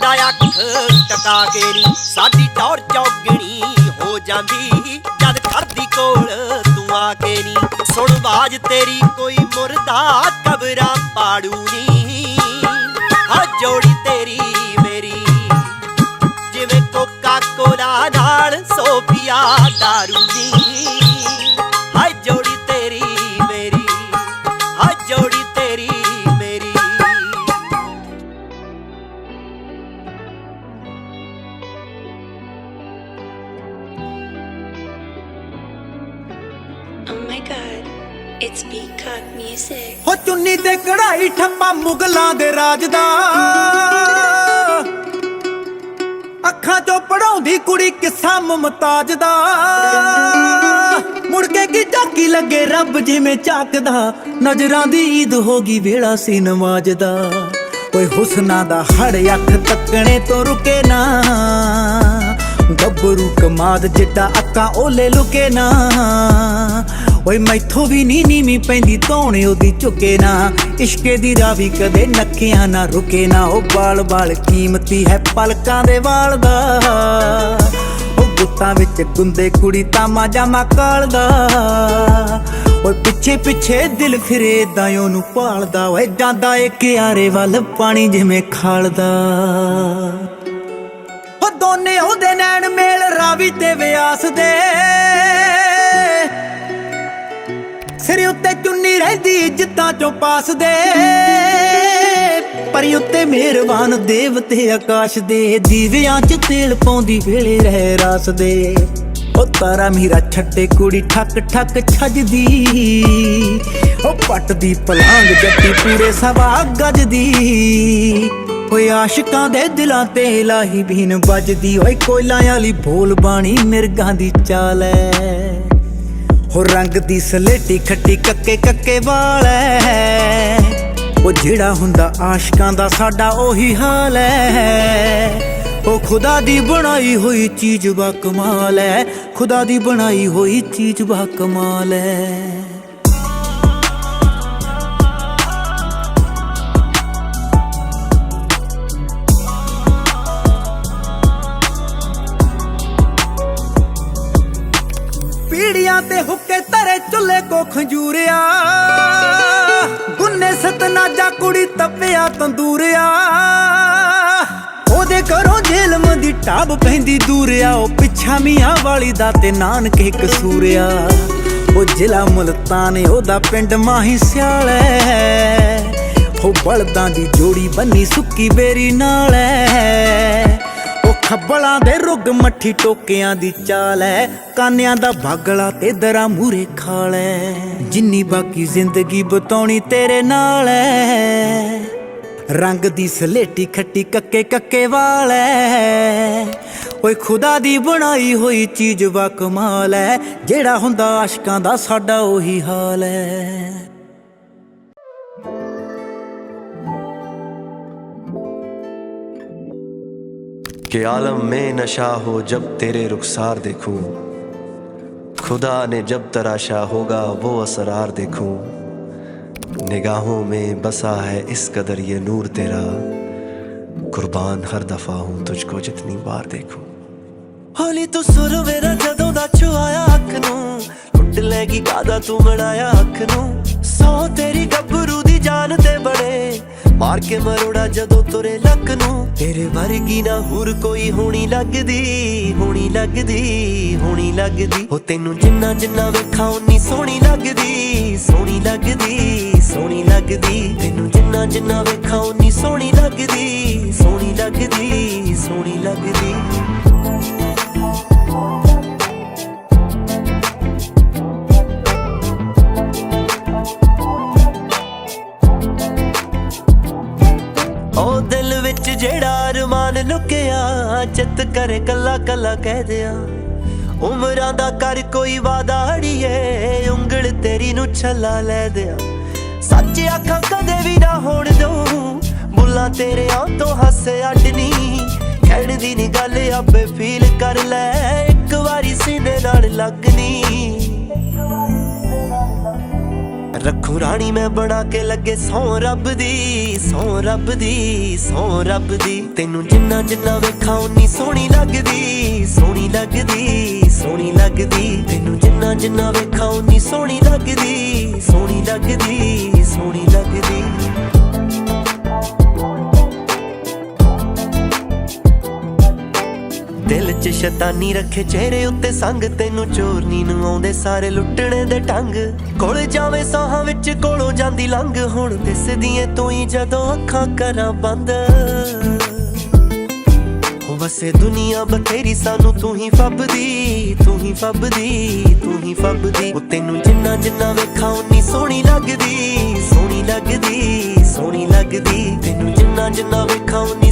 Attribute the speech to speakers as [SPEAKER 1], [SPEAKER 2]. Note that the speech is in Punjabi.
[SPEAKER 1] ਟਕਾ ਕੇ ਨੀ ਸਾਡੀ ਟੌਰ ਚੌਗਣੀ ਹੋ ਜਾਂਦੀ। ਜਦ ਖੜਦੀ ਕੋਲ ਤੂੰ ਆ ਕੇ ਨੀ ਸੁਣ ਬਾਜ ਤੇਰੀ, ਕੋਈ ਮੁਰਦਾ ਕਬਰਾਂ ਪਾੜੂ ਨੀ ਆ ਜੋੜੀ ਤੇਰੀ ਮੇਰੀ, ਜਿਵੇਂ ਕੋਕਾ ਕੋਲਾ ਨਾਲ ਸੋਫੀਆ ਦਾਰੂ ਨੀ
[SPEAKER 2] my god, it's Peacock Music.
[SPEAKER 3] ਹੋ ਚੁੰਨੀ ਤੇ ਕਢਾਈ ਠੱਪਾ ਮੁਗਲਾਂ ਦੇ ਰਾਜ ਦਾ। ਅੱਖਾਂ ਚੋਂ ਪੜਾਉਂਦੀ ਕੁੜੀ ਕਿੱਸਾ ਮੁਮਤਾਜ ਦਾ। ਮੁੜ ਕੇ ਕੀ ਝਾਕੀ ਲੱਗੇ ਰੱਬ ਜਿਵੇਂ ਝਾਕਦਾ ਨਜ਼ਰਾਂ ਦੀ ਈਦ ਹੋ ਗਈ ਵੇਲਾ ਸੀ ਨਮਾਜ਼ ਦਾ। ਓਏ ਹੁਸਨਾ ਦਾ ਹੜ ਅੱਖ ਤੱਕਣੇ ਤੋਂ ਰੁਕੇ ਨਾ। ਗੱਭਰੂ ਕਮਾਦ ਜਿੱਡਾ ਅੱਖਾਂ ਓਲੇ ਲੁਕੇ ਨਾ। ਓਏ ਮੈਥੋਂ ਵੀ ਨੀ ਨੀਵੀਂ ਪੈਂਦੀ, ਧੌਣੇ ਉਹਦੀ ਝੁਕੇ ਨਾ। ਇਸ਼ਕੇ ਦੀ ਰਾਵੀ ਕਦੇ ਨੱਕਿਆਂ ਨਾ ਰੁਕੇ ਨਾ। ਉਹ ਬਾਲ ਬਾਲ ਕੀਮਤੀ ਹੈ ਪਲਕਾਂ ਦੇ ਵਾਲ ਦਾ। ਉਹ ਗੁੱਤਾਂ ਵਿੱਚ ਗੁੰਦੇ ਕੁੜੀ ਤਾਮਾ ਜਾਮਾ ਕਾਲਦਾ ਓਏ ਪਿੱਛੇ ਪਿੱਛੇ ਦਿਲ ਫਿਰੇ ਦਾ ਉਹਨੂੰ ਪਾਲਦਾ ਓਏ ਜਾਂਦਾ ਏ ਕਿਆਰੇ ਵੱਲ ਪਾਣੀ ਜਿਵੇਂ ਖਾਲਦਾ ਉਹ ਦੋਨੇ ਉਹਦੇ ਨੈਣ ਮੇਲ ਰਾਵੀ ਤੇ ਵਿਆਸ ਦੇ ਰਹਿੰਦੀ ਚੋਂ ਪਾਸ ਦੇ। ਪਰੀ ਉੱਤੇ ਮਿਹਰਬਾਨ ਦੇਵਤੇ ਆਕਾਸ਼ ਦੇ। ਦੀਵਿਆਂ 'ਚ ਤੇਲ ਪਾਉਂਦੀ ਵੇਲੇ ਰਹਿ ਰਾਸ ਦੇ। ਉਹ ਤਾਰਾ ਮੀਰਾ ਛੱਟੇ ਕੁੜੀ ਠੱਕ ਠੱਕ ਛੱਜਦੀ। ਉਹ ਪੱਟ ਦੀ ਪਲਾਂਗ ਜੱਟੀ ਪੂਰੇ ਸਵਾ ਗੱਜਦੀ। ਓਏ ਆਸ਼ਿਕਾਂ ਦੇ ਦਿਲਾਂ ਤੇ ਲਾਹੀ ਬੀਨ ਵੱਜਦੀ। ਓਏ ਕੋਇਲਾਂ ਵਾਲੀ ਬੋਲ ਬਾਣੀ ਮਿਰਗਾਂ ਦੀ ਚਾਲ ਐ। ਹੋ ਰੰਗ ਦੀ ਸਲੇਟੀ ਖੱਟੀ ਕੱਕੇ ਕੱਕੇ ਵਾਲ ਐ ਉਹ ਜਿਹੜਾ ਹੁੰਦਾ ਆਸ਼ਕਾਂ ਦਾ ਸਾਡਾ ਉਹੀ ਹਾਲ ਐ ਉਹ ਖੁਦਾ ਦੀ ਬਣਾਈ ਹੋਈ ਚੀਜ਼ ਬਾ ਕਮਾਲ ਐ ਖੁਦਾ ਦੀ ਬਣਾਈ ਹੋਈ ਚੀਜ਼ ਬਾ ਕਮਾਲ ਐ ਪੀੜੀਆਂ ਤੇ ਹੁੱਕੇ ਧਰੇ ਚੁੱਲੇ ਕੋ ਖੰਜੂਰਿਆ। ਗੁੰਨੇ ਸਤਨਾਜਾ ਕੁੜੀ ਤੱਪਿਆ ਤੰਦੂਰਿਆ। ਉਹਦੇ ਘਰੋਂ ਜੇਲਮ ਦੀ ਟਾਬ ਪੈਂਦੀ ਦੂਰਿਆ। ਉਹ ਪਿੱਛਾ ਮੀਆਂ ਵਾਲੀ ਦਾ ਤੇ ਨਾਨਕੇ ਕਸੂਰਿਆ ਉਹ ਜ਼ਿਲ੍ਹਾ ਮੁਲਤਾਨ ਉਹਦਾ ਪਿੰਡ ਮਾਹੀ ਸਿਆਲੈ ਉਹ ਬਲਦਾਂ ਦੀ ਜੋੜੀ ਬੰਨੀ ਸੁੱਕੀ ਬੇਰੀ ਨਾਲ ਐ ਖੱਬਲਾਂ ਦੇ ਰੁੱਗ ਮੱਠੀ ਟੋਕਿਆਂ ਦੀ ਚਾਲ ਐ। ਕਾਨਿਆਂ ਦਾ ਭਾਗਲਾ ਤੇ ਦਰਾ ਮੂਰੇ ਖਾਲੈ ਜਿੰਨੀ ਬਾਕੀ ਜ਼ਿੰਦਗੀ ਬਤਾਉਣੀ ਤੇਰੇ ਨਾਲ ਐ। ਰੰਗ ਦੀ ਸਲੇਟੀ ਖੱਟੀ ਕੱਕੇ ਕੱਕੇ ਵਾਲ ਐ। ਓਏ ਖੁਦਾ ਦੀ ਬਣਾਈ ਹੋਈ ਚੀਜ਼ ਵਾ ਕਮਾਲ ਐ। ਜਿਹੜਾ ਹੁੰਦਾ ਆਸ਼ਕਾਂ ਦਾ ਸਾਡਾ ਉਹੀ ਹਾਲ ਐ।
[SPEAKER 4] कि आलम में नशा हो जब तेरे रुखसार देखूं खुदा ने जब तराशा होगा वो असरार देखूं निगाहों में बसा है इस कदर ये नूर तेरा कुर्बान हर दफा हूं तुझको जितनी बार देखूं ਹੌਲੀ ਤੂੰ ਸੁਰ ਮੇਰਾ ਜਦੋਂ ਦਾ ਛੁਆਇਆ ਅੱਖ ਨੂੰ ਲੁੱਟ ਲੈਗੀ ਕਾਦਾ ਤੂੰ ਬਣਾਇਆ ਅੱਖ ਨੂੰ ਸੌ ਤੇਰੀ ਗੱਭਰੂ ਦੀ ਜਾਨ ਤੇ ਬੜੇ ਮਾਰ ਕੇ ਮਰੋੜਾ ਜਦੋਂ ਤੁਰੇ ਲੱਕ ਨੂੰ। ਤੇਰੇ ਵਰਗੀ ਨਾ ਹੋਰ ਕੋਈ ਹੋਣੀ ਲੱਗਦੀ ਹੋਣੀ ਲੱਗਦੀ ਹੋਣੀ ਲੱਗਦੀ। ਹੋ ਤੈਨੂੰ ਜਿੰਨਾ ਜਿੰਨਾ ਵੇਖਾਂ ਉਨੀ ਸੋਹਣੀ ਲੱਗਦੀ ਸੋਹਣੀ ਲੱਗਦੀ ਸੋਹਣੀ ਲੱਗਦੀ। ਤੈਨੂੰ ਜਿੰਨਾ ਜਿੰਨਾ ਵੇਖਾਂ ਉਨੀ ਸੋਹਣੀ ਲੱਗਦੀ। ਚਿੱਤ ਕਰੇ ਕੱਲਾ ਕੱਲਾ ਕਹਿ ਦਿਆਂ। ਉਮਰਾਂ ਦਾ ਕਰ ਕੋਈ ਵਾਦਾ ਅੜੀਏ, ਉਂਗਲ ਤੇਰੀ ਨੂੰ ਛੱਲਾ ਲੈ ਦਿਆਂ। ਸੱਚ ਅੱਖਾਂ ਕਦੇ ਵੀ ਨਾ ਹੋਣ ਦੋ ਬੁੱਲਾ ਤੇਰੇ ਆਂ ਤੋਂ ਹੱਸ ਅੱਡਨੀ। ਕਹਿਣ ਦੀ ਨੀ ਗੱਲ ਆਪੇ ਫੀਲ ਕਰ ਲੈ, ਇੱਕ ਵਾਰੀ ਸੀਨੇ ਨਾਲ ਲੱਗਨੀ। ਰੱਖੂ ਰਾਣੀ, ਮੈਂ ਬਣਾ ਕੇ ਲੱਗੇ ਸੌ ਰੱਬ ਦੀ, ਸੌ ਰੱਬ ਦੀ, ਸੌ ਰੱਬ ਦੀ। ਤੈਨੂੰ ਜਿੰਨਾ ਜਿੰਨਾ ਵੇਖਾਂ ਉਨੀ ਸੋਹਣੀ ਲੱਗਦੀ ਸੋਹਣੀ ਲੱਗਦੀ ਸੋਹਣੀ ਲੱਗਦੀ। ਤੈਨੂੰ ਜਿੰਨਾ ਜਿੰਨਾ ਵੇਖਾਂ ਉਨੀ ਸੋਹਣੀ ਲੱਗਦੀ ਸੋਹਣੀ ਲੱਗਦੀ ਸੋਹਣੀ ਲੱਗਦੀ। ਵਿੱਚ ਸ਼ੈਤਾਨੀ ਰੱਖੇ ਚਿਹਰੇ ਉੱਤੇ ਸੰਗ, ਤੈਨੂੰ ਚੋਰਨੀ ਨੂੰ ਆਉਂਦੇ ਸਾਰੇ ਲੁੱਟਣੇ ਦੇ ਟੰਗ ਕੋਲ ਜਾਵੇ ਸਾਹਾਂ ਵਿੱਚ, ਕੋਲੋਂ ਜਾਂਦੀ ਲੰਘ। ਹੁਣ ਦਿਸਦੀ ਤੂੰ ਹੀ ਜਦੋਂ ਅੱਖਾਂ ਕਰਾਂ ਬੰਦ। ਵਸੇ ਦੁਨੀਆ ਬਥੇਰੀ, ਸਾਨੂੰ ਤੂੰ ਹੀ ਫੱਬਦੀ, ਤੂੰ ਹੀ ਫੱਬਦੀ, ਤੂੰ ਹੀ ਫੱਬਦੀ। ਉਹ ਤੈਨੂੰ ਜਿੰਨਾ ਜਿੰਨਾ ਵੇਖਾਂ, ਉਨੀ ਸੋਹਣੀ ਲੱਗਦੀ ਸੋਹਣੀ ਲੱਗਦੀ ਸੋਹਣੀ ਲੱਗਦੀ। ਤੈਨੂੰ ਜਿੰਨਾ ਜਿੰਨਾ ਵੇਖਾਂ, ਉਨੀ